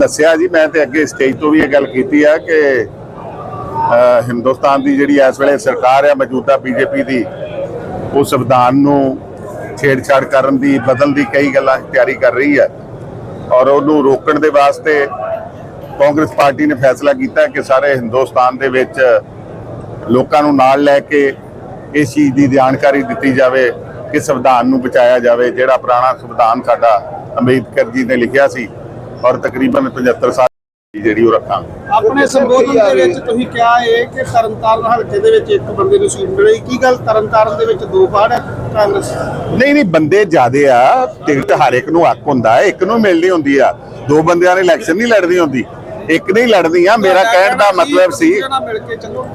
ਦੱਸਿਆ ਜੀ, ਮੈਂ ਤੇ ਅੱਗੇ ਸਟੇਜ ਤੋਂ ਵੀ ਇਹ ਗੱਲ ਕੀਤੀ ਆ ਕਿ ਹਿੰਦੁਸਤਾਨ ਦੀ ਜਿਹੜੀ ਇਸ ਵੇਲੇ ਸਰਕਾਰ ਹੈ ਮੌਜੂਦਾ ਬੀਜੇਪੀ ਦੀ, ਉਹ ਸੰਵਿਧਾਨ ਨੂੰ ਛੇੜਛਾੜ ਕਰਨ ਦੀ, ਬਦਲਣ ਦੀ ਕਈ ਗੱਲਾਂ ਤਿਆਰੀ ਕਰ ਰਹੀ ਹੈ ਔਰ ਉਹਨੂੰ ਰੋਕਣ ਦੇ ਵਾਸਤੇ ਕਾਂਗਰਸ ਪਾਰਟੀ ਨੇ ਫੈਸਲਾ ਕੀਤਾ ਕਿ ਸਾਰੇ ਹਿੰਦੁਸਤਾਨ ਦੇ ਵਿੱਚ ਲੋਕਾਂ ਨੂੰ ਨਾਲ ਲੈ ਕੇ ਇਸ ਚੀਜ਼ ਦੀ ਜਾਣਕਾਰੀ ਦਿੱਤੀ ਜਾਵੇ ਕਿ ਸੰਵਿਧਾਨ ਨੂੰ ਬਚਾਇਆ ਜਾਵੇ, ਜਿਹੜਾ ਪੁਰਾਣਾ ਸੰਵਿਧਾਨ ਸਾਡਾ ਅੰਬੇਦਕਰ ਜੀ ਨੇ ਲਿਖਿਆ ਸੀ। ਔਰ ਤਕਰੀਬਨ 75 ਸਾਲ ਦੀ ਜਿਹੜੀ ਉਹ ਰੱਖਾਂਗੇ। ਆਪਣੇ ਸੰਬੋਧਨ ਦੇ ਵਿੱਚ ਤੁਸੀਂ ਕਿਹਾ ਹੈ ਕਿ ਤਰਨਤਾਰਨ ਹਲਕੇ ਦੇ ਵਿੱਚ ਇੱਕ ਬੰਦੇ ਨੂੰ ਸੀਟ ਮਿਲੀ ਕੀ ਗੱਲ? ਤਰਨਤਾਰਨ ਦੇ ਵਿੱਚ ਦੋ ਪਾੜ ਹੈ ਕਾਂਗਰਸ ਨਹੀਂ ਨਹੀਂ ਬੰਦੇ ਜ਼ਿਆਦੇ ਆ। ਟਿਕਟ ਹਰ ਇੱਕ ਨੂੰ ਹੱਕ ਹੁੰਦਾ ਹੈ ਇੱਕ ਨੂੰ ਮਿਲਣੀ ਹੁੰਦੀ ਆ। ਦੋ ਬੰਦਿਆਂ ਨੇ ਇਲੈਕਸ਼ਨ ਨਹੀਂ ਲੜਨੀ ਹੁੰਦੀ। ਇੱਕ ਨਹੀਂ ਲੜਨੀ ਆ। ਮੇਰਾ ਕਹਿਣ ਦਾ ਮਤਲਬ ਸੀ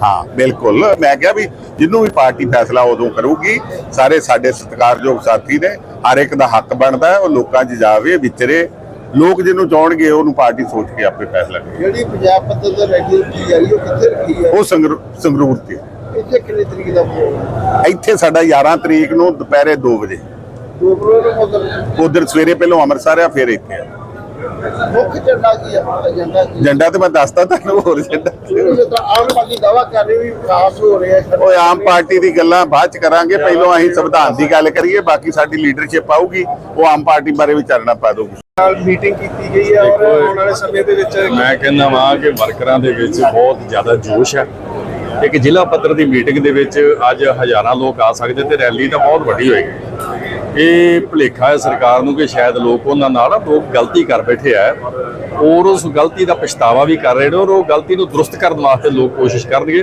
ਹਾਂ ਬਿਲਕੁਲ। ਮੈਂ ਕਿਹਾ ਵੀ ਜਿਹਨੂੰ ਵੀ ਪਾਰਟੀ ਫੈਸਲਾ ਉਦੋਂ ਕਰੂਗੀ ਸਾਰੇ ਸਾਡੇ ਸਤਿਕਾਰਯੋਗ ਸਾਥੀ ਨੇ ਹਰ ਇੱਕ ਦਾ ਹੱਕ ਬਣਦਾ ਹੈ ਉਹ ਲੋਕਾਂ 'ਚ ਜਾਵੇ ਵਿਚਰੇ ਲੋਕ ਜਿਹਨੂੰ ਚਾਹਣਗੇ ਉਹਨੂੰ ਪਾਰਟੀ ਸੋਚ ਕੇ ਆਪੇ ਫੈਸਲਾ ਕਰੇ ਜਿਹੜੀ ਪੰਜਾਬ ਰੈਲੀ ਕੀ ਜਾ ਰਹੀ ਉਹ ਕਿੱਥੇ ਰੱਖੀ ਹੈ? ਉਹ ਸੰਗਰੂ- ਸੰਗਰੂਰ ਤੇ। ਇੱਥੇ ਕਿੰਨੇ ਤਰੀਕ ਦਾ ਪ੍ਰੋਗਰਾਮ ਇੱਥੇ ਸਾਡਾ 11 ਤਰੀਕ ਨੂੰ ਦੁਪਹਿਰੇ 2 ਵਜੇ। ਦੋ ਉਧਰ ਸਵੇਰੇ ਪਹਿਲਾਂ ਅੰਮ੍ਰਿਤਸਰ ਆ ਫਿਰ ਇੱਥੇ ਆ। ਮੁੱਖ ਝੰਡਾ ਕੀ ਕੀ? ਏਜੰਡਾ ਤੇ ਮੈਂ ਦੱਸਦਾ ਤੁਹਾਨੂੰ ਹੋਰ ਤਾਂ ਆਮ ਪਾਰਟੀ ਦਾਵਾ ਕਰ ਰਹੀ ਵੀ ਵਿਕਾਸ ਹੋ ਰਿਹਾ ਹੈ ਉਹ ਆਮ ਪਾਰਟੀ ਦੀ ਗੱਲਾਂ ਬਾਅਦ ਚ ਕਰਾਂਗੇ। ਪਹਿਲਾਂ ਅਸੀਂ ਸੰਵਿਧਾਨ ਦੀ ਗੱਲ ਕਰੀਏ ਬਾਕੀ ਸਾਡੀ ਲੀਡਰਸ਼ਿਪ ਆਊਗੀ। ਉਹ ਆਮ ਪਾਰਟੀ ਬਾਰੇ ਵੀ ਚਾਨਣਾ ਪਾ ਦਊਗੀ। ਨਾਲ ਮੀਟਿੰਗ ਕੀਤੀ ਗਈ ਹੈ ਔਰ ਆਉਣ ਵਾਲੇ ਸਮੇਂ ਦੇ ਵਿੱਚ ਮੈਂ ਕਹਿੰਦਾ ਵਾਂ ਕਿ ਵਰਕਰਾਂ ਦੇ ਵਿੱਚ ਬਹੁਤ ਜ਼ਿਆਦਾ ਜੋਸ਼ ਹੈ। ਇੱਕ ਜ਼ਿਲ੍ਹਾ ਪੱਧਰ ਦੀ ਮੀਟਿੰਗ ਦੇ ਵਿੱਚ ਅੱਜ ਹਜ਼ਾਰਾਂ ਲੋਕ ਆ ਸਕਦੇ ਤੇ ਰੈਲੀ ਤਾਂ ਬਹੁਤ ਵੱਡੀ ਹੋਏਗੀ। ਇਹ ਭੁਲੇਖਾ ਹੈ ਸਰਕਾਰ ਨੂੰ ਕਿ ਸ਼ਾਇਦ ਲੋਕ ਉਹਨਾਂ ਨਾਲ ਲੋਕ ਗਲਤੀ ਕਰ ਬੈਠੇ ਆ ਔਰ ਉਸ ਗਲਤੀ ਦਾ ਪਛਤਾਵਾ ਵੀ ਕਰ ਰਹੇ ਨੇ ਔਰ ਉਹ ਗਲਤੀ ਨੂੰ ਦਰੁਸਤ ਕਰਨ ਵਾਸਤੇ ਲੋਕ ਕੋਸ਼ਿਸ਼ ਕਰਨਗੇ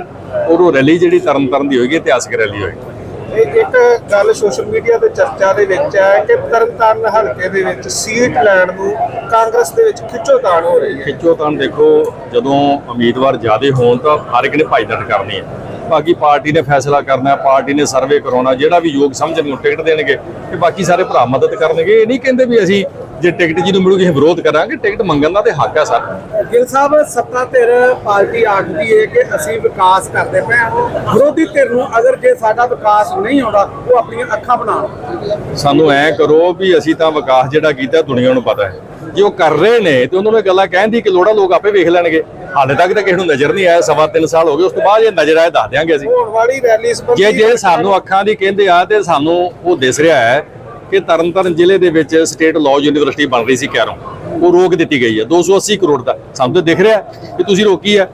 ਔਰ ਉਹ ਰੈਲੀ ਜਿਹੜੀ ਤਰਨ ਤਾਰਨ ਦੀ ਹੋਏਗੀ ਇਤਿਹਾਸਕ ਰੈਲੀ ਹੋਏਗੀ। ਇਹ ਇੱਕ ਗੱਲ ਸੋਸ਼ਲ ਮੀਡੀਆ ਤੇ ਚਰਚਾ ਦੇ ਵਿੱਚ ਹੈ ਕਿ ਤਰਨਤਾਰਨ ਹਲਕੇ ਦੇ ਵਿੱਚ ਸੀਟ ਲੈਣ ਨੂੰ ਕਾਂਗਰਸ ਦੇ ਵਿੱਚ ਖਿੱਚੋਤਾਣ ਹੋ ਰਹੀ ਹੈ। ਖਿੱਚੋਤਾਣ ਦੇਖੋ, ਜਦੋਂ ਉਮੀਦਵਾਰ ਜ਼ਿਆਦੇ ਹੋਣ ਤਾਂ ਹਰ ਇੱਕ ਨੇ ਭਾਈਦਟ ਕਰਨੀ ਹੈ। ਬਾਕੀ ਪਾਰਟੀ ਨੇ ਫੈਸਲਾ ਕਰਨਾ ਪਾਰਟੀ ਨੇ ਸਰਵੇ ਕਰਾਉਣਾ, ਜਿਹੜਾ ਵੀ ਯੋਗ ਸਮਝਣ ਨੂੰ ਟਿਕਟ ਦੇਣਗੇ ਤੇ ਬਾਕੀ ਸਾਰੇ ਭਰਾ ਮਦਦ ਕਰਨਗੇ। ਇਹ ਨਹੀਂ ਕਹਿੰਦੇ ਵੀ ਅਸੀਂ ਜੇ ਟਿਕਟ ਜੀ ਨੂੰ ਮਿਲੂਗੀ ਵਿਰੋਧ ਕਰਾਂਗੇ। ਟਿਕਟ ਮੰਗਣ ਦਾ ਤੇ ਹੱਕ ਹੈ ਸਾਡਾ ਗਿਲ ਸਾਹਿਬ ਸੱਤਾ ਧਿਰ ਪਾਰਟੀ ਆਖਦੀ ਹੈ ਕਿ ਅਸੀਂ ਵਿਕਾਸ ਕਰਦੇ ਪਏ ਹਾਂ। ਵਿਰੋਧੀ ਧਿਰ ਨੂੰ ਅਗਰ ਜੇ ਸਾਡਾ ਵਿਕਾਸ ਨਹੀਂ ਹੁੰਦਾ ਉਹ ਆਪਣੀਆਂ ਅੱਖਾਂ ਬਣਾਉਣ ਸਾਨੂੰ ਐ ਕਰੋ ਵੀ ਅਸੀਂ ਤਾਂ ਵਿਕਾਸ ਜਿਹੜਾ ਕੀਤਾ ਦੁਨੀਆ ਨੂੰ ਪਤਾ ਹੈ। ਜੇ ਉਹ ਕਰ ਰਹੇ ਨੇ ਤੇ ਉਹਨਾਂ ਨੂੰ ਇਹ ਗੱਲਾਂ ਕਹਿਣ ਦੀ ਕਿ ਲੋੜਾ ਲੋਕ ਆਪੇ ਵੇਖ ਲੈਣਗੇ। ਹਾਲੇ ਤੱਕ ਤਾਂ ਕਿਸੇ ਨੂੰ ਨਜ਼ਰ ਨਹੀਂ ਆਇਆ ਸਵਾ ਤਿੰਨ ਸਾਲ ਹੋ ਗਏ ਉਸ ਤੋਂ ਬਾਅਦ ਜੇ ਨਜ਼ਰ ਆਇਆ ਦੱਸ ਦਿਆਂਗੇ ਅਸੀਂ। ਹੋਣ ਜੇ ਜੇ ਸਾਨੂੰ ਅੱਖਾਂ ਦੀ ਕਹਿੰਦੇ ਆ ਤੇ ਸਾਨੂੰ ਉਹ ਦਿਸ ਰਿਹਾ ਹੈ ਕਿ ਤਰਨਤਾਰਨ ਜ਼ਿਲ੍ਹੇ ਦੇ ਵਿੱਚ ਸਟੇਟ ਲਾਅ ਯੂਨੀਵਰਸਿਟੀ ਬਣ ਰਹੀ ਸੀ ਕਹਿਰੋਂ ਉਹ ਰੋਕ ਦਿੱਤੀ ਗਈ ਹੈ 280 ਕਰੋੜ ਦਾ। ਸਾਨੂੰ ਤਾਂ ਦਿਖ ਰਿਹਾ ਕਿ ਤੁਸੀਂ ਰੋਕੀ ਹੈ।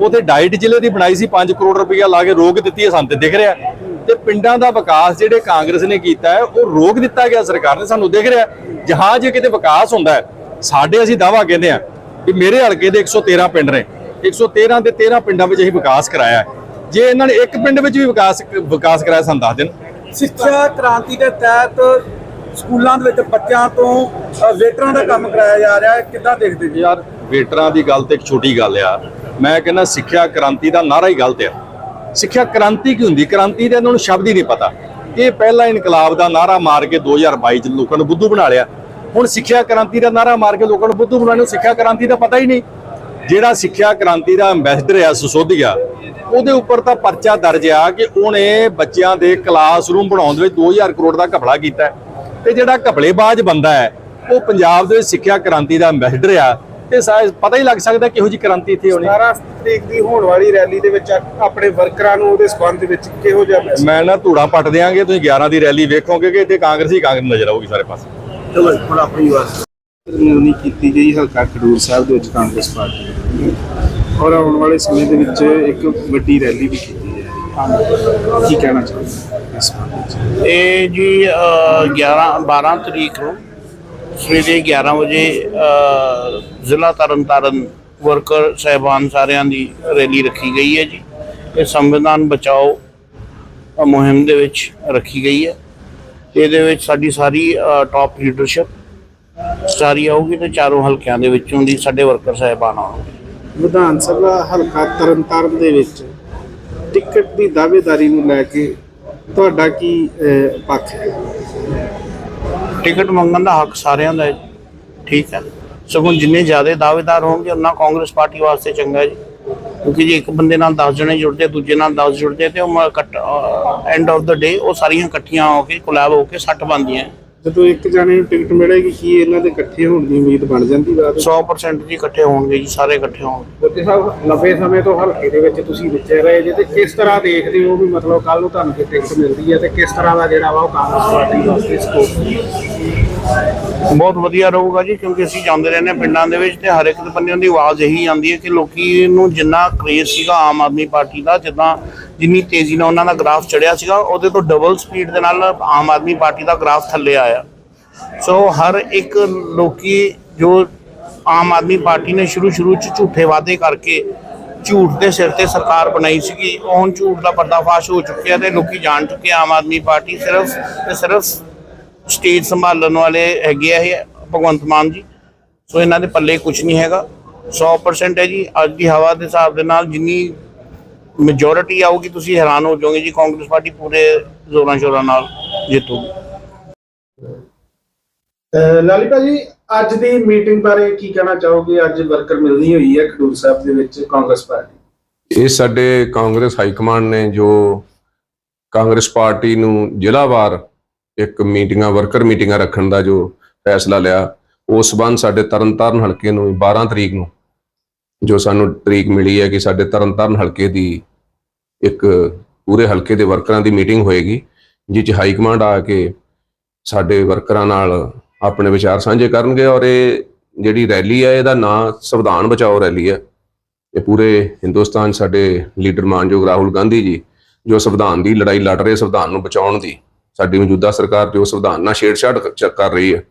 ਉਹ ਡਾਈਟ ਜ਼ਿਲ੍ਹੇ ਦੀ ਬਣਾਈ ਸੀ 5 ਕਰੋੜ ਰੁਪਈਆ ਲਾ ਕੇ ਰੋਕ ਦਿੱਤੀ ਹੈ, ਸਾਨੂੰ ਤੇ ਦਿਖ ਰਿਹਾ। ਤੇ ਪਿੰਡਾਂ ਦਾ ਵਿਕਾਸ ਜਿਹੜੇ ਕਾਂਗਰਸ ਨੇ ਕੀਤਾ ਹੈ, ਉਹ ਰੋਕ ਦਿੱਤਾ ਗਿਆ, ਸਰਕਾਰ ਨੇ ਸਾਨੂੰ ਦਿਖ ਰਿਹਾ। ਜਹਾਂ ਜੇ ਕਿਤੇ ਵਿਕਾਸ ਹੁੰਦਾ ਹੈ, ਸਾਡੇ ਅਸੀਂ ਦਾਵਾ ਕਹਿੰਦੇ ਆ ਕਿ ਮੇਰੇ ਹਲਕੇ ਦੇ 113 ਪਿੰਡ ਨੇ। 113 ਦੇ 13 ਪਿੰਡਾਂ ਵਿੱਚ ਅਸੀਂ ਵਿਕਾਸ ਕਰਾਇਆ ਜੇ ਇਹਨਾਂ ਨੇ ਇੱਕ ਪਿੰਡ ਵਿੱਚ ਵੀ ਵਿਕਾਸ ਵਿਕਾਸ ਕਰਾਇਆ, ਸਾਨੂੰ ਦੱਸ ਦੇਣ। ਸਿੱਖਿਆ ਕ੍ਰਾਂਤੀ ਦੇ ਤਹਿਤ ਸਕੂਲਾਂ ਦੇ ਵਿੱਚ ਬੱਚਿਆਂ ਤੋਂ ਵੇਟਰਾਂ ਦਾ ਕੰਮ ਕਰਾਇਆ ਜਾ ਰਿਹਾ ਹੈ। ਕਿੱਦਾਂ ਦੇਖਦੇ ਜੀ? ਯਾਰ, ਵੇਟਰਾਂ ਦੀ ਗੱਲ ਤੇ ਇੱਕ ਛੋਟੀ ਗੱਲ ਆ। ਮੈਂ ਕਹਿੰਦਾ ਸਿੱਖਿਆ ਕ੍ਰਾਂਤੀ ਦਾ ਨਾਰਾ ਹੀ ਗਲਤ ਆ। ਸਿੱਖਿਆ ਕ੍ਰਾਂਤੀ ਕੀ ਹੁੰਦੀ? ਕ੍ਰਾਂਤੀ ਦਾ ਇਹਨਾਂ ਨੂੰ ਸ਼ਬਦ ਹੀ ਨਹੀਂ ਪਤਾ। ਇਹ ਪਹਿਲਾ ਇਨਕਲਾਬ ਦਾ ਨਾਰਾ ਮਾਰ ਕੇ 2022 ਚ ਲੋਕਾਂ ਨੂੰ ਬੁੱਧੂ ਬਣਾ ਲਿਆ। ਹੁਣ ਸਿੱਖਿਆ ਕ੍ਰਾਂਤੀ ਦਾ ਨਾਰਾ ਮਾਰ ਕੇ ਲੋਕਾਂ ਨੂੰ ਬੁੱਧੂ ਬਣਾਉਣ ਨੂੰ ਸਿੱਖਿਆ ਕ੍ਰਾਂਤੀ ਦਾ ਪਤਾ ਹੀ ਨਹੀਂ। ਜਿਹੜਾ ਸਿੱਖਿਆ ਕ੍ਰਾਂਤੀ ਦਾ ਐਮਬੈਸਡਰ ਆ ਸਸੋਧੀਆ ਉਹਦੇ ਉੱਪਰ ਤਾਂ ਪਰਚਾ ਦਰਜ ਆ ਕਿ ਉਹਨੇ ਬੱਚਿਆਂ ਦੇ ਕਲਾਸਰੂਮ ਬਣਾਉਣ ਦੇ ਵਿੱਚ 2000 ਕਰੋੜ ਦਾ ਘਪਲਾ ਕੀਤਾ। ਤੇ ਜਿਹੜਾ ਘਪਲੇਬਾਜ਼ ਬੰਦਾ ਹੈ ਉਹ ਪੰਜਾਬ ਦੇ ਸਿੱਖਿਆ ਕ੍ਰਾਂਤੀ ਦਾ ਐਮਬੈਸਡਰ ਆ। ਤੇ ਪਤਾ ਹੀ ਲੱਗ ਸਕਦਾ ਕਿਹੋ ਜੀ ਕ੍ਰਾਂਤੀ ਇੱਥੇ ਹੋਣੀ। 17 ਤਰੀਕ ਦੀ ਹੋਣ ਵਾਲੀ ਰੈਲੀ ਦੇ ਵਿੱਚ ਆਪਣੇ ਵਰਕਰਾਂ ਨੂੰ ਉਹਦੇ ਸਬੰਧ ਵਿੱਚ ਕਿਹੋ ਜਿਹਾ ਮੈਸੇਜ ਮੈਂ ਨਾ ਧੂੜਾ ਪੱਟ ਦਿਆਂਗੇ ਤੁਸੀਂ 11 ਦੀ ਰੈਲੀ ਵੇਖੋਗੇ ਕਿ ਇੱਥੇ ਕਾਂਗਰਸ ਹੀ ਕਾਂਗਰਸ ਨਜ਼ਰ ਆਊਗੀ ਸਾਰੇ ਪਾਸੇ। ਚਲੋ ਹੁਣ ਆਪਣੀ ਵਾਰ ਨਿਰਣੀ ਕੀਤੀ ਗਈ ਹਲਕਾ ਖਡੂਰ ਸਾਹਿਬ ਦੇ ਵਿੱਚ ਕਾਂਗਰਸ ਪਾਰਟੀ। ਔਰ ਆਉਣ ਵਾਲੇ ਸਮੇਂ ਦੇ ਵਿੱਚ ਇੱਕ ਵੱਡੀ ਰੈਲੀ ਵੀ ਕੀਤੀ ਜਾਏਗੀ। ਕੀ ਕਹਿਣਾ ਚਾਹੁੰਦੇ ਇਸ ਇਹ ਜੀ ਅ, 11 12 ਤਰੀਕ ਨੂੰ ਸਵੇਰੇ 11 ਵਜੇ ਜ਼ਿਲ੍ਹਾ ਤਰਨਤਾਰਨ ਵਰਕਰ ਸਹਿਬਾਨ ਸਾਰਿਆਂ ਦੀ ਰੈਲੀ ਰੱਖੀ ਗਈ ਹੈ ਜੀ। ਇਹ ਸੰਵਿਧਾਨ ਬਚਾਓ ਮੁਹਿੰਮ ਦੇ ਵਿੱਚ ਰੱਖੀ ਗਈ ਹੈ। ਇਹਦੇ ਵਿੱਚ ਸਾਡੀ ਸਾਰੀ ਟਾਪ ਲੀਡਰਸ਼ਿਪ ਸਾਰੀ ਆਊਗੀ ਤੇ ਚਾਰੋਂ ਹਲਕਿਆਂ ਦੇ ਵਿੱਚੋਂ ਦੀ ਸਾਡੇ ਵਰਕਰ ਸਹਿਬਾਨ ਆਉਣਗੇ। ਵਿਧਾਨ ਸਭਾ ਹਲਕਾ ਤਰਨਤਾਰਨ ਦੇ ਵਿੱਚ ਟਿਕਟ ਦੀ ਦਾਅਵੇਦਾਰੀ ਨੂੰ ਲੈ ਕੇ ਤੁਹਾਡਾ ਕੀ ਪੱਖ ਹੈ? ਟਿਕਟ ਮੰਗਣ ਦਾ ਹੱਕ ਸਾਰਿਆਂ ਦਾ ਹੈ ਜੀ, ਠੀਕ ਹੈ। ਸਗੋਂ ਜਿੰਨੇ ਜ਼ਿਆਦਾ ਦਾਅਵੇਦਾਰ ਹੋਣਗੇ, ਉਹਨਾਂ ਕਾਂਗਰਸ ਪਾਰਟੀ ਵਾਸਤੇ ਚੰਗਾ ਹੈ ਜੀ। ਕਿਉਂਕਿ ਜੇ ਇੱਕ ਬੰਦੇ ਨਾਲ 10 ਜਣੇ ਜੁੜਦੇ ਦੂਜੇ ਨਾਲ 10 ਜੁੜਦੇ ਤੇ ਉਹ ਐਂਡ ਆਫ ਦਾ ਡੇ ਉਹ ਸਾਰੀਆਂ ਇਕੱਠੀਆਂ ਹੋ ਕੇ ਕੋਲੈਬ ਹੋ ਕੇ 60 ਬਣਦੀਆਂ। ਜਦੋਂ ਇੱਕ ਜਾਣੇ ਨੂੰ ਟਿਕਟ ਮਿਲੇਗੀ ਕੀ ਇਹਨਾਂ ਦੇ ਇਕੱਠੇ ਹੋਣ ਦੀ ਉਮੀਦ ਬਣ ਜਾਂਦੀ ਬਾਅਦ ਵਿੱਚ? 100% ਜੀ ਇਕੱਠੇ ਹੋਣਗੇ ਜੀ ਸਾਰੇ ਇਕੱਠੇ ਹੋਣਗੇ ਗੁਰਜੀ ਸਾਹਿਬ ਲੰਬੇ ਸਮੇਂ ਤੋਂ ਹਲਕੇ ਦੇ ਵਿੱਚ ਤੁਸੀਂ ਵਿਚਰ ਰਹੇ ਜੇ ਤੇ ਕਿਸ ਤਰ੍ਹਾਂ ਦੇਖਦੇ ਹੋ ਵੀ ਮਤਲਬ ਕੱਲ ਨੂੰ ਤੁਹਾਨੂੰ ਜੇ ਟਿਕਟ ਮਿਲਦੀ ਹੈ ਤੇ ਕਿਸ ਤਰ੍ਹਾਂ ਦਾ ਜਿਹੜਾ ਵਾ ਉਹ ਕਾਂਗਰਸ ਪਾਰਟੀ ਵਾਸਤੇ ਸਕੋਪ ਬਹੁਤ ਵਧੀਆ ਰਹੂਗਾ ਜੀ ਕਿਉਂਕਿ ਅਸੀਂ ਜਾਂਦੇ ਰਹਿੰਦੇ ਹਾਂ ਪਿੰਡਾਂ ਦੇ ਵਿੱਚ ਤੇ ਹਰ ਇੱਕ ਬੰਦੇ ਦੀ ਆਵਾਜ਼ ਇਹੀ ਆਉਂਦੀ ਹੈ ਕਿ ਲੋਕੀ ਨੂੰ ਜਿੰਨਾ ਕ੍ਰੇਜ਼ ਸੀਗਾ ਆਮ ਆਦਮੀ ਪਾਰਟੀ ਦਾ ਜਿੱਦਾਂ ਜਿੰਨੀ ਤੇਜ਼ੀ ਨਾਲ ਉਹਨਾਂ ਦਾ ਗ੍ਰਾਫ ਚੜਿਆ ਸੀਗਾ, ਉਹਦੇ ਤੋਂ ਡਬਲ ਸਪੀਡ ਦੇ ਨਾਲ ਆਮ ਆਦਮੀ ਪਾਰਟੀ ਦਾ ਗ੍ਰਾਫ ਥੱਲੇ ਆਇਆ। ਸੋ ਹਰ ਇੱਕ ਲੋਕੀ ਜੋ ਆਮ ਆਦਮੀ ਪਾਰਟੀ ਨੇ ਸ਼ੁਰੂ ਸ਼ੁਰੂ ਚ ਝੂਠੇ ਵਾਅਦੇ ਕਰਕੇ ਝੂਠ ਦੇ ਸਿਰ ਤੇ ਸਰਕਾਰ ਬਣਾਈ ਸੀਗੀ ਉਹ ਹੁਣ ਝੂਠ ਦਾ ਪਰਦਾਫਾਸ਼ ਹੋ ਚੁੱਕਿਆ ਤੇ ਲੋਕੀ ਜਾਣ ਚੁੱਕੇ ਆਮ ਆਦਮੀ ਪਾਰਟੀ। ਸਿਰਫ ਤੇ ਸਿਰਫ ਸਟੇਜ ਸੰਭਾਲਣ ਵਾਲੇ ਹੈਗੇ ਆ ਇਹ, ਭਗਵੰਤ ਮਾਨ ਜੀ। ਸੋ ਇਹਨਾਂ ਦੇ ਪੱਲੇ ਕੁਝ ਨਹੀਂ ਹੈਗਾ। 100% ਹੈ ਜੀ। ਅੱਜ ਦੀ ਹਵਾ ਦੇ ਹਿਸਾਬ ਦੇ ਨਾਲ ਜਿੰਨੀ ਮੈਜੋਰਿਟੀ ਆਊਗੀ ਤੁਸੀਂ ਹੈਰਾਨ ਹੋ ਜਾਓਗੇ ਜੀ ਕਾਂਗਰਸ ਪਾਰਟੀ ਪੂਰੇ ਜ਼ੋਰਾਂ ਸ਼ੋਰਾਂ ਨਾਲ ਜਿੱਤੂਗੀ। ਅਹ ਲਾਲੀ ਭਾਜੀ ਅੱਜ ਦੀ ਮੀਟਿੰਗ ਬਾਰੇ ਕੀ ਕਹਿਣਾ ਚਾਹੋਗੇ? ਅੱਜ ਵਰਕਰ ਮਿਲਣੀ ਹੋਈ ਹੈ ਖਡੂਰ ਸਾਹਿਬ ਦੇ ਵਿੱਚ ਕਾਂਗਰਸ ਪਾਰਟੀ। ਇਹ ਸਾਡੇ ਕਾਂਗਰਸ ਹਾਈ ਕਮਾਂਡ ਨੇ ਜੋ ਕਾਂਗਰਸ ਪਾਰਟੀ ਨੂੰ ਜ਼ਿਲ੍ਹਾਵਾਰ ਇੱਕ ਮੀਟਿੰਗਾਂ ਵਰਕਰ ਮੀਟਿੰਗਾਂ ਰੱਖਣ ਦਾ ਜੋ ਫੈਸਲਾ ਲਿਆ ਉਸ ਸਬੰਧ ਸਾਡੇ ਤਰਨਤਾਰਨ ਹਲਕੇ ਨੂੰ 12 ਤਰੀਕ ਨੂੰ ਜੋ ਸਾਨੂੰ ਤਰੀਕ ਮਿਲੀ ਹੈ ਕਿ ਸਾਡੇ ਤਰਨਤਾਰਨ ਹਲਕੇ ਦੀ ਇੱਕ ਪੂਰੇ ਹਲਕੇ ਦੇ ਵਰਕਰਾਂ ਦੀ ਮੀਟਿੰਗ ਹੋਏਗੀ ਜਿਸ 'ਚ ਹਾਈ ਕਮਾਂਡ ਆ ਕੇ ਸਾਡੇ ਵਰਕਰਾਂ ਨਾਲ ਆਪਣੇ ਵਿਚਾਰ ਸਾਂਝੇ ਕਰਨਗੇ ਔਰ ਇਹ ਜਿਹੜੀ ਰੈਲੀ ਹੈ, ਇਹਦਾ ਨਾਂ ਸੰਵਿਧਾਨ ਬਚਾਓ ਰੈਲੀ ਹੈ। ਇਹ ਪੂਰੇ ਹਿੰਦੁਸਤਾਨ 'ਚ ਸਾਡੇ ਲੀਡਰ ਮਾਨਯੋਗ ਰਾਹੁਲ ਗਾਂਧੀ ਜੀ, ਜੋ ਸੰਵਿਧਾਨ ਦੀ ਲੜਾਈ ਲੜ ਰਹੇ ਸੰਵਿਧਾਨ ਨੂੰ ਬਚਾਉਣ ਦੀ, ਸਾਡੀ ਮੌਜੂਦਾ ਸਰਕਾਰ ਜੋ ਸੰਵਿਧਾਨ ਨਾਲ ਛੇੜਛਾੜ ਕਰ ਰਹੀ ਹੈ।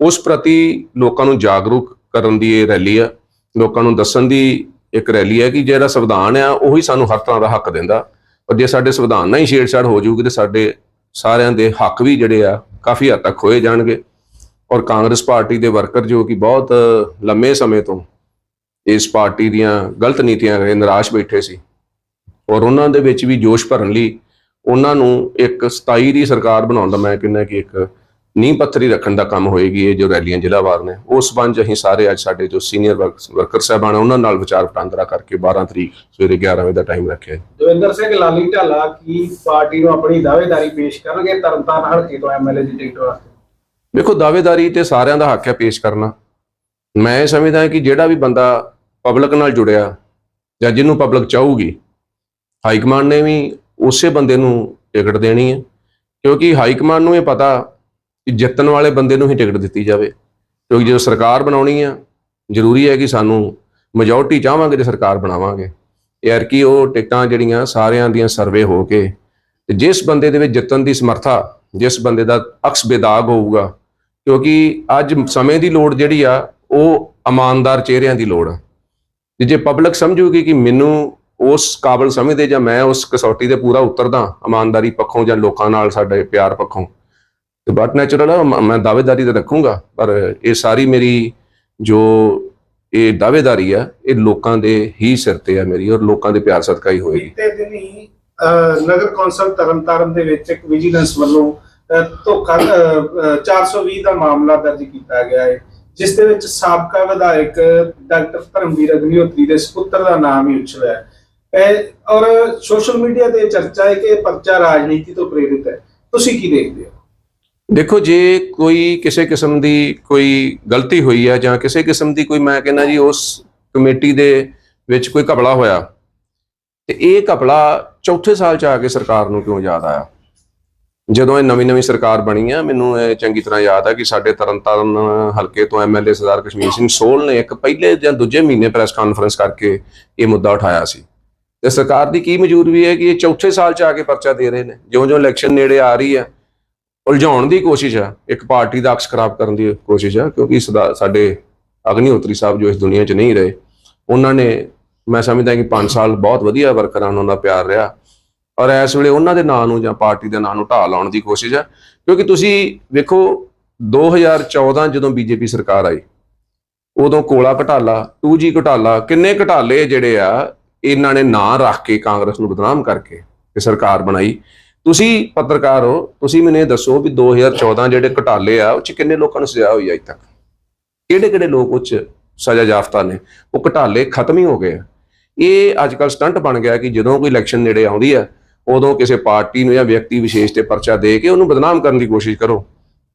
ਉਸ ਪ੍ਰਤੀ ਲੋਕਾਂ ਨੂੰ ਜਾਗਰੂਕ ਕਰਨ ਦੀ ਇਹ ਰੈਲੀ ਆ ਲੋਕਾਂ ਨੂੰ ਦੱਸਣ ਦੀ ਇੱਕ ਰੈਲੀ ਹੈ ਕਿ ਜਿਹੜਾ ਸੰਵਿਧਾਨ ਆ, ਉਹੀ ਸਾਨੂੰ ਹਰ ਤਰ੍ਹਾਂ ਦਾ ਹੱਕ ਦਿੰਦਾ। ਪਰ ਜੇ ਸਾਡੇ ਸੰਵਿਧਾਨ ਨਾਲ ਹੀ ਛੇੜਛਾੜ ਹੋ ਜਾਊਗੀ, ਤੇ ਸਾਡੇ ਸਾਰਿਆਂ ਦੇ ਹੱਕ ਵੀ ਜਿਹੜੇ ਆ, ਕਾਫੀ ਹੱਦ ਤੱਕ ਖੋਏ ਜਾਣਗੇ। ਔਰ ਕਾਂਗਰਸ ਪਾਰਟੀ ਦੇ ਵਰਕਰ ਜੋ ਕਿ ਬਹੁਤ ਲੰਮੇ ਸਮੇਂ ਤੋਂ ਇਸ ਪਾਰਟੀ ਦੀਆਂ ਗਲਤ ਨੀਤੀਆਂ ਕਰਕੇ ਨਿਰਾਸ਼ ਬੈਠੇ ਸੀ, ਔਰ ਉਹਨਾਂ ਦੇ ਵਿੱਚ ਵੀ ਜੋਸ਼ ਭਰਨ ਲਈ ਉਹਨਾਂ ਨੂੰ ਇੱਕ 27 ਦੀ ਸਰਕਾਰ ਬਣਾਉਣ ਦਾ ਮੈਂ ਕਹਿੰਦਾ ਕਿ ਇੱਕ ਨੀਂਹ ਪੱਥਰੀ ਰੱਖਣ ਦਾ ਕੰਮ ਹੋਏਗੀ ਇਹ ਜੋ ਰੈਲੀਆਂ ਜ਼ਿਲ੍ਹਾਵਾਰ ਨੇ। ਉਸ 'ਚ ਅਸੀਂ ਸਾਰੇ ਅੱਜ ਸਾਡੇ ਜੋ ਸੀਨੀਅਰ ਵਰਕਰ ਸਾਹਿਬਾਨ ਉਹਨਾਂ ਨਾਲ ਵਿਚਾਰ ਵਟਾਂਦਰਾ ਕਰਕੇ 12 ਤਰੀਕ ਸਵੇਰੇ 11 ਵਜੇ ਦਾ ਟਾਈਮ ਰੱਖਿਆ ਹੈ ਦਵਿੰਦਰ ਸਿੰਘ ਲਾਲੀ ਢਾਲਾ ਕੀ ਪਾਰਟੀ ਨੂੰ ਆਪਣੀ ਦਾਅਵੇਦਾਰੀ ਪੇਸ਼ ਕਰਨਗੇ ਤਰਨਤਾਰਨ ਹਲਕੇ ਤੋਂ ਐਮਐਲਏ ਦੀ ਟਿਕਟ ਵਾਸਤੇ? ਵੇਖੋ ਦਾਅਵੇਦਾਰੀ ਤੇ ਸਾਰਿਆਂ ਦਾ ਹੱਕ ਹੈ ਪੇਸ਼ ਕਰਨਾ। ਮੈਂ ਇਹ ਸਮਝਦਾ ਕਿ ਜਿਹੜਾ ਵੀ ਬੰਦਾ ਪਬਲਿਕ ਨਾਲ ਜੁੜਿਆ ਜਾਂ ਜਿਹਨੂੰ ਪਬਲਿਕ ਚਾਹੂਗੀ ਹਾਈ ਕਮਾਂਡ ਨੇ ਵੀ ਉਸੇ ਬੰਦੇ ਨੂੰ ਟਿਕਟ ਦੇਣੀ ਹੈ। ਕਿਉਂਕਿ ਹਾਈ ਕਮਾਂਡ ਨੂੰ ਇਹ ਪਤਾ ਕਿ ਜਿੱਤਣ ਵਾਲੇ ਬੰਦੇ ਨੂੰ ਹੀ ਟਿਕਟ ਦਿੱਤੀ ਜਾਵੇ। ਕਿਉਂਕਿ ਜਦੋਂ ਸਰਕਾਰ ਬਣਾਉਣੀ ਆ, ਜ਼ਰੂਰੀ ਹੈ ਕਿ ਸਾਨੂੰ ਮੈਜੋਰਟੀ ਚਾਹਾਂਗੇ ਤੇ ਸਰਕਾਰ ਬਣਾਵਾਂਗੇ। ਯਾਰ ਕਿ ਉਹ ਟਿਕਟਾਂ ਜਿਹੜੀਆਂ ਸਾਰਿਆਂ ਦੀਆਂ ਸਰਵੇ ਹੋ ਕੇ, ਤੇ ਜਿਸ ਬੰਦੇ ਦੇ ਵਿੱਚ ਜਿੱਤਣ ਦੀ ਸਮਰੱਥਾ, ਜਿਸ ਬੰਦੇ ਦਾ ਅਕਸ ਬੇਦਾਗ ਹੋਊਗਾ, ਕਿਉਂਕਿ ਅੱਜ ਸਮੇਂ ਦੀ ਲੋੜ ਜਿਹੜੀ ਆ, ਉਹ ਇਮਾਨਦਾਰ ਚਿਹਰਿਆਂ ਦੀ ਲੋੜ ਆ। ਤੇ ਜੇ ਪਬਲਿਕ ਸਮਝੂਗੀ ਕਿ ਮੈਨੂੰ ਉਸ ਕਾਬਲ ਸਮਝਦੇ ਜਾਂ ਮੈਂ ਉਸ ਕਸੌਟੀ ਤੇ ਪੂਰਾ ਉਤਰਦਾ, ਇਮਾਨਦਾਰੀ ਪੱਖੋਂ ਜਾਂ ਲੋਕਾਂ ਨਾਲ ਸਾਡੇ ਪਿਆਰ ਪੱਖੋਂ ਤੇ ਬਟ ਨੈਚੁਰਲ ਆ ਮੈਂ ਦਾਅਵੇਦਾਰੀ ਤਾਂ ਰੱਖੂੰਗਾ ਪਰ ਇਹ ਸਾਰੀ ਮੇਰੀ ਜੋ ਇਹ ਦਾਅਵੇਦਾਰੀ ਆ ਇਹ ਲੋਕਾਂ ਦੇ ਹੀ ਸਿਰ ਤੇ ਆ ਮੇਰੀ ਔਰ ਲੋਕਾਂ ਦੇ ਪਿਆਰ ਸਦਕਾ ਹੀ ਹੋਏਗੀ ਬੀਤੇ ਦਿਨੀ ਅਹ, ਨਗਰ ਕੌਂਸਲ ਤਰਨਤਾਰਨ ਦੇ ਵਿੱਚ ਇੱਕ ਵਿਜੀਲੈਂਸ ਵੱਲੋਂ ਧੋਖਾ 420 ਦਾ ਮਾਮਲਾ ਦਰਜ ਕੀਤਾ ਗਿਆ ਹੈ ਜਿਸ ਦੇ ਵਿੱਚ ਸਾਬਕਾ ਵਿਧਾਇਕ ਡਾਕਟਰ ਧਰਮਵੀਰ ਅਗਨੀਹੋਤਰੀ ਦੇ ਸੁਪੁੱਤਰ ਦਾ ਨਾਮ ਹੀ ਉਛਲਿਆ ਹੈ ਔਰ ਸੋਸ਼ਲ ਮੀਡੀਆ ਤੇ ਚਰਚਾ ਹੈ ਕਿ ਇਹ ਪਰਚਾ ਰਾਜਨੀਤੀ ਤੋਂ ਪ੍ਰੇਰਿਤ ਹੈ ਤੁਸੀਂ ਕੀ ਦੇਖਦੇ ਹੋ ਦੇਖੋ, ਜੇ ਕੋਈ ਕਿਸੇ ਕਿਸਮ ਦੀ ਕੋਈ ਗਲਤੀ ਹੋਈ ਹੈ ਜਾਂ ਕਿਸੇ ਕਿਸਮ ਦੀ ਕੋਈ, ਮੈਂ ਕਹਿੰਦਾ ਜੀ, ਉਸ ਕਮੇਟੀ ਦੇ ਵਿੱਚ ਕੋਈ ਘਪਲਾ ਹੋਇਆ, ਤੇ ਇਹ ਘਪਲਾ ਚੌਥੇ ਸਾਲ ਚ ਆ ਕੇ ਸਰਕਾਰ ਨੂੰ ਕਿਉਂ ਯਾਦ ਆਇਆ? ਜਦੋਂ ਇਹ ਨਵੀਂ ਨਵੀਂ ਸਰਕਾਰ ਬਣੀ ਆ, ਮੈਨੂੰ ਇਹ ਚੰਗੀ ਤਰ੍ਹਾਂ ਯਾਦ ਆ ਕਿ ਸਾਡੇ ਤਰਨਤਾਰਨ ਹਲਕੇ ਤੋਂ ਐਮਐਲਏ ਸਰਦਾਰ ਕਸ਼ਮੀਰ ਸਿੰਘ ਸੋਲ ਨੇ ਇੱਕ ਪਹਿਲੇ ਜਾਂ ਦੂਜੇ ਮਹੀਨੇ ਪ੍ਰੈਸ ਕਾਨਫਰੰਸ ਕਰਕੇ ਇਹ ਮੁੱਦਾ ਉਠਾਇਆ ਸੀ। ਤੇ ਸਰਕਾਰ ਦੀ ਕੀ ਮਜਬੂਰੀ ਹੈ ਕਿ ਇਹ ਚੌਥੇ ਸਾਲ ਚ ਆ ਕੇ ਪਰਚਾ ਦੇ ਰਹੇ ਨੇ। ਜਿਉਂ-ਜਿਉਂ ਇਲੈਕਸ਼ਨ ਨੇੜੇ ਆ ਰਹੀ ਹੈ ਉਲਝਾਉਣ ਦੀ ਕੋਸ਼ਿਸ਼ ਆ, ਇੱਕ ਪਾਰਟੀ ਦਾ ਅਕਸ ਖਰਾਬ ਕਰਨ ਦੀ ਕੋਸ਼ਿਸ਼ ਆ, ਕਿਉਂਕਿ ਸਦਾ- ਸਾਡੇ ਅਗਨੀਹੋਤਰੀ ਸਾਹਿਬ ਜੋ ਇਸ ਦੁਨੀਆ 'ਚ ਨਹੀਂ ਰਹੇ, ਉਹਨਾਂ ਨੇ ਮੈਂ ਸਮਝਦਾ ਕਿ 5 ਸਾਲ ਬਹੁਤ ਵਧੀਆ ਵਰਕਰਾਂ ਉਹਨਾਂ ਦਾ ਪਿਆਰ ਰਿਹਾ। ਔਰ ਇਸ ਵੇਲੇ ਉਹਨਾਂ ਦੇ ਨਾਂ ਨੂੰ ਜਾਂ ਪਾਰਟੀ ਦੇ ਨਾਂ ਨੂੰ ਢਾਹ ਲਾਉਣ ਦੀ ਕੋਸ਼ਿਸ਼ ਆ, ਕਿਉਂਕਿ ਤੁਸੀਂ ਵੇਖੋ 2014 ਜਦੋਂ ਬੀਜੇਪੀ ਸਰਕਾਰ ਆਈ, ਉਦੋਂ ਕੋਲਾ ਘਟਾਲਾ 2G ਘਟਾਲਾ, ਕਿੰਨੇ ਘਟਾਲੇ ਜਿਹੜੇ ਆ, ਇਹਨਾਂ ਨੇ ਨਾਂ ਰੱਖ ਕੇ ਕਾਂਗਰਸ ਨੂੰ ਬਦਨਾਮ ਕਰਕੇ ਤੇ ਸਰਕਾਰ ਬਣਾਈ। ਤੁਸੀਂ ਪੱਤਰਕਾਰ ਹੋ, ਤੁਸੀਂ ਮੈਨੂੰ ਇਹ ਦੱਸੋ ਵੀ 2014 ਜਿਹੜੇ ਘਟਾਲੇ ਆ, ਉਹ ਚ ਕਿੰਨੇ ਲੋਕਾਂ ਨੂੰ ਸਜ਼ਾ ਹੋਈ ਅਜੇ ਤੱਕ? ਕਿਹੜੇ ਕਿਹੜੇ ਲੋਕ ਉਹ ਚ ਸਜ਼ਾ ਯਾਫਤਾ ਨੇ? ਉਹ ਘਟਾਲੇ ਖਤਮ ਹੀ ਹੋ ਗਏ ਆ। ਇਹ ਅੱਜ ਕੱਲ ਸਟੰਟ ਬਣ ਗਿਆ ਕਿ ਜਦੋਂ ਕੋਈ ਇਲੈਕਸ਼ਨ ਨੇੜੇ ਆਉਂਦੀ ਆ, ਉਦੋਂ ਕਿਸੇ ਪਾਰਟੀ ਨੂੰ ਜਾਂ ਵਿਅਕਤੀ ਵਿਸ਼ੇਸ਼ ਤੇ ਪਰਚਾ ਦੇ ਕੇ ਉਹਨੂੰ ਬਦਨਾਮ ਕਰਨ ਦੀ ਕੋਸ਼ਿਸ਼ ਕਰੋ।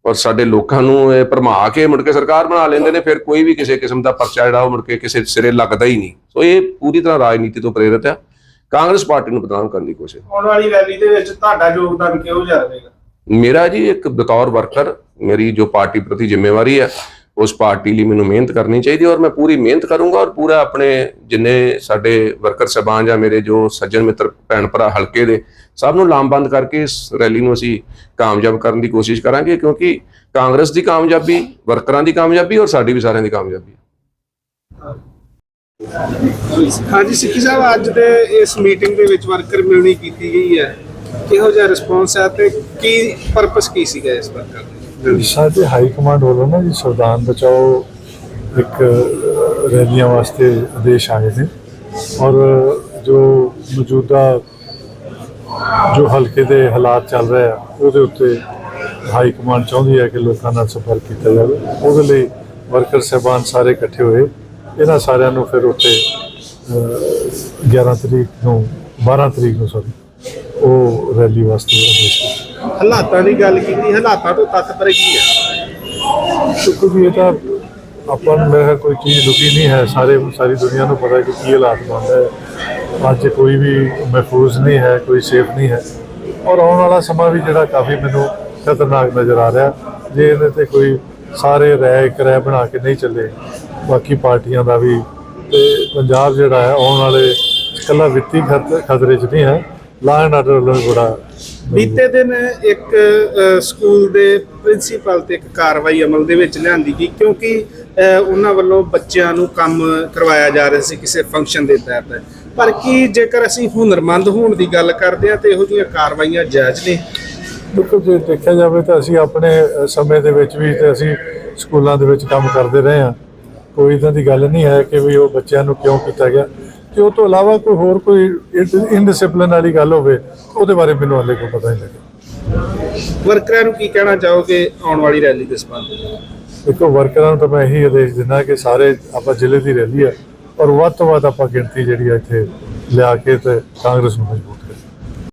ਔਰ ਸਾਡੇ ਲੋਕਾਂ ਨੂੰ ਇਹ ਭਰਮਾ ਕੇ ਮੁੜ ਕੇ ਸਰਕਾਰ ਬਣਾ ਲੈਂਦੇ ਨੇ, ਫਿਰ ਕੋਈ ਵੀ ਕਿਸੇ ਕਿਸਮ ਦਾ ਪਰਚਾ ਜਿਹੜਾ ਉਹ ਮੁੜ ਕੇ ਕਿਸੇ ਸਿਰੇ ਲੱਗਦਾ ਹੀ ਨਹੀਂ। ਸੋ ਇਹ ਪੂਰੀ ਤਰ੍ਹਾਂ ਰਾਜਨੀਤੀ ਤੋਂ ਪ੍ਰੇਰਿਤ ਆ। ਕਾਂਗਰਸ ਪਾਰਟੀ ਨੂੰ ਬਦਨਾਮ ਕਰਨ ਦੀ ਕੋਸ਼ਿਸ਼ ਆਉਣ ਵਾਲੀ ਰੈਲੀ ਦੇ ਵਿੱਚ ਤੁਹਾਡਾ ਯੋਗਦਾਨ ਜਿਹਾ ਰਹੇਗਾ? ਮੇਰਾ ਜੀ ਇੱਕ ਬਤੌਰ ਵਰਕਰ ਮੇਰੀ ਜੋ ਪਾਰਟੀ ਪ੍ਰਤੀ ਜ਼ਿੰਮੇਵਾਰੀ ਹੈ ਉਸ ਪਾਰਟੀ ਲਈ ਮੈਨੂੰ ਮਿਹਨਤ ਕਰਨੀ ਚਾਹੀਦੀ ਔਰ ਮੈਂ ਪੂਰੀ ਮਿਹਨਤ ਕਰੂੰਗਾ ਔਰ ਪੂਰਾ ਆਪਣੇ ਜਿੰਨੇ ਸਾਡੇ ਵਰਕਰ ਸਹਿਬਾਨ ਜਾਂ ਮੇਰੇ ਜੋ ਸੱਜਣ ਮਿੱਤਰ ਭੈਣ ਭਰਾ ਹਲਕੇ ਦੇ ਸਭ ਨੂੰ ਲਾਮਬੰਦ ਕਰਕੇ ਇਸ ਰੈਲੀ ਨੂੰ ਅਸੀਂ ਕਾਮਯਾਬ ਕਰਨ ਦੀ ਕੋਸ਼ਿਸ਼ ਕਰਾਂਗੇ ਕਿਉਂਕਿ ਕਾਂਗਰਸ ਦੀ ਕਾਮਯਾਬੀ ਵਰਕਰਾਂ ਦੀ ਕਾਮਯਾਬੀ ਔਰ ਸਾਡੀ ਵੀ ਸਾਰਿਆਂ ਦੀ ਕਾਮਯਾਬੀ ਹਾਂਜੀ, ਸਿੱਖੀ ਸਾਹਿਬ, ਅੱਜ ਦੇ ਇਸ ਮੀਟਿੰਗ ਦੇ ਵਿੱਚ ਵਰਕਰ ਮਿਲਣੀ ਕੀਤੀ ਗਈ ਹੈ। ਕਿਹੋ ਜਿਹਾ ਰਿਸਪੌਂਸ ਹੈ ਤੇ ਕੀ ਪਰਪਸ ਕੀ ਸੀਗਾ ਇਸ ਵਰਕਰ ਦਾ? ਸਾਡੇ ਹਾਈ ਕਮਾਂਡ ਵੱਲੋਂ ਨਾ ਜੀ ਸੰਵਿਧਾਨ ਬਚਾਓ ਇੱਕ ਰੈਲੀਆਂ ਵਾਸਤੇ ਆਦੇਸ਼ ਆਏ ਨੇ। ਔਰ ਜੋ ਮੌਜੂਦਾ, ਜੋ ਹਲਕੇ ਦੇ ਹਾਲਾਤ ਚੱਲ ਰਹੇ ਆ, ਉਹਦੇ ਉੱਤੇ ਹਾਈ ਕਮਾਂਡ ਚਾਹੁੰਦੀ ਹੈ ਕਿ ਲੋਕਾਂ ਨਾਲ ਸੰਪਰਕ ਕੀਤਾ ਜਾਵੇ। ਉਹਦੇ ਲਈ ਵਰਕਰ ਸਹਿਬਾਨ ਸਾਰੇ ਇਕੱਠੇ ਹੋਏ। ਇਹਨਾਂ ਸਾਰਿਆਂ ਨੂੰ ਫਿਰ ਉੱਤੇ ਅਹ, 11 ਤਰੀਕ ਨੂੰ 12 ਤਰੀਕ ਨੂੰ ਸੌਰੀ ਉਹ ਰੈਲੀ ਵਾਸਤੇ ਆਦੇਸ਼ ਹਾਲਾਤਾਂ ਦੀ ਗੱਲ ਕੀਤੀ ਹਾਲਾਤਾਂ ਤੋਂ ਤੱਤਪਰ ਕੀ ਹੈ? ਕਿਉਂਕਿ ਇਹ ਤਾਂ ਆਪਾਂ ਨੂੰ ਮੇਰਾ ਕੋਈ ਚੀਜ਼ ਲੁਕੀ ਨਹੀਂ ਹੈ ਸਾਰੇ ਸਾਰੀ ਦੁਨੀਆ ਨੂੰ ਪਤਾ ਹੈ ਕਿ ਕੀ ਹਾਲਾਤ ਬਣਦਾ ਹੈ। ਅੱਜ ਕੋਈ ਵੀ ਮਹਿਫੂਜ਼ ਨਹੀਂ ਹੈ ਕੋਈ ਸੇਫ ਨਹੀਂ ਹੈ। ਔਰ ਆਉਣ ਵਾਲਾ ਸਮਾਂ ਵੀ ਜਿਹੜਾ ਕਾਫੀ ਮੈਨੂੰ ਖਤਰਨਾਕ ਨਜ਼ਰ ਆ ਰਿਹਾ। ਜੇ ਇਹਦੇ ਤੇ ਕੋਈ ਸਾਰੇ ਰਾਏ ਇੱਕ ਰਾਏ ਬਣਾ ਕੇ ਨਹੀਂ ਚੱਲੇ ਬਾਕੀ ਪਾਰਟੀਆਂ ਦਾ ਵੀ ਤੇ ਪੰਜਾਬ ਜਿਹੜਾ ਹੈ ਆਉਣ ਵਾਲੇ ਇਕੱਲਾ ਵਿੱਤੀ ਖਤ- ਖਤਰੇ 'ਚ ਨਹੀਂ ਹੈ ਲਾਅ ਐਂਡ ਆਰਡਰ ਵੱਲੋਂ ਬੜਾ ਬੀਤੇ ਦਿਨ ਇੱਕ ਸਕੂਲ ਦੇ ਪ੍ਰਿੰਸੀਪਲ ਤੇ ਇੱਕ ਕਾਰਵਾਈ ਅਮਲ ਦੇ ਵਿੱਚ ਲਿਆਂਦੀ ਗਈ ਕਿਉਂਕਿ ਉਹਨਾਂ ਵੱਲੋਂ ਬੱਚਿਆਂ ਨੂੰ ਕੰਮ ਕਰਵਾਇਆ ਜਾ ਰਿਹਾ ਸੀ ਕਿਸੇ ਫੰਕਸ਼ਨ ਦੇ ਤਹਿਤ। ਪਰ ਕੀ ਜੇਕਰ ਅਸੀਂ ਹੁਨਰਮੰਦ ਹੋਣ ਦੀ ਗੱਲ ਕਰਦੇ ਹਾਂ ਤੇ ਇਹੋ ਜਿਹੀਆਂ ਕਾਰਵਾਈਆਂ ਜਾਇਜ਼ ਨੇ? ਬਿਲਕੁਲ ਜੇ ਦੇਖਿਆ ਜਾਵੇ ਤਾਂ ਅਸੀਂ ਆਪਣੇ ਸਮੇਂ ਦੇ ਵਿੱਚ ਵੀ ਤੇ ਅਸੀਂ ਸਕੂਲਾਂ ਦੇ ਵਿੱਚ ਕੰਮ ਕਰਦੇ ਰਹੇ ਹਾਂ। ਕੋਈ ਇਦਾਂ ਦੀ ਗੱਲ ਨਹੀਂ ਹੈ ਕਿ ਵੀ ਉਹ ਬੱਚਿਆਂ ਨੂੰ ਕਿਉਂ ਕੀਤਾ ਗਿਆ। ਤੇ ਉਹ ਤੋਂ ਇਲਾਵਾ ਕੋਈ ਹੋਰ ਕੋਈ ਇਨਡਿਸਪਲਿਨ ਵਾਲੀ ਗੱਲ ਹੋਵੇ ਉਹਦੇ ਬਾਰੇ ਮੈਨੂੰ ਹਾਲੇ ਕੋਈ ਪਤਾ ਨਹੀਂ ਲੱਗਿਆ। ਵਰਕਰਾਂ ਨੂੰ ਕੀ ਕਹਿਣਾ ਚਾਹੋਗੇ ਆਉਣ ਵਾਲੀ ਰੈਲੀ ਦੇ ਸੰਬੰਧ ਵਿੱਚ? ਦੇਖੋ ਵਰਕਰਾਂ ਨੂੰ ਤਾਂ ਮੈਂ ਇਹੀ ਆਦੇਸ਼ ਦਿੰਦਾ ਕਿ ਸਾਰੇ ਆਪਾਂ ਜ਼ਿਲ੍ਹੇ ਦੀ ਰੈਲੀ ਹੈ ਔਰ ਵੱਧ ਤੋਂ ਵੱਧ ਆਪਾਂ ਗਿਣਤੀ ਜਿਹੜੀ ਹੈ ਇੱਥੇ ਲਿਆ ਕੇ ਤੇ ਕਾਂਗਰਸ ਨੂੰ ਮਜ਼ਬੂਤ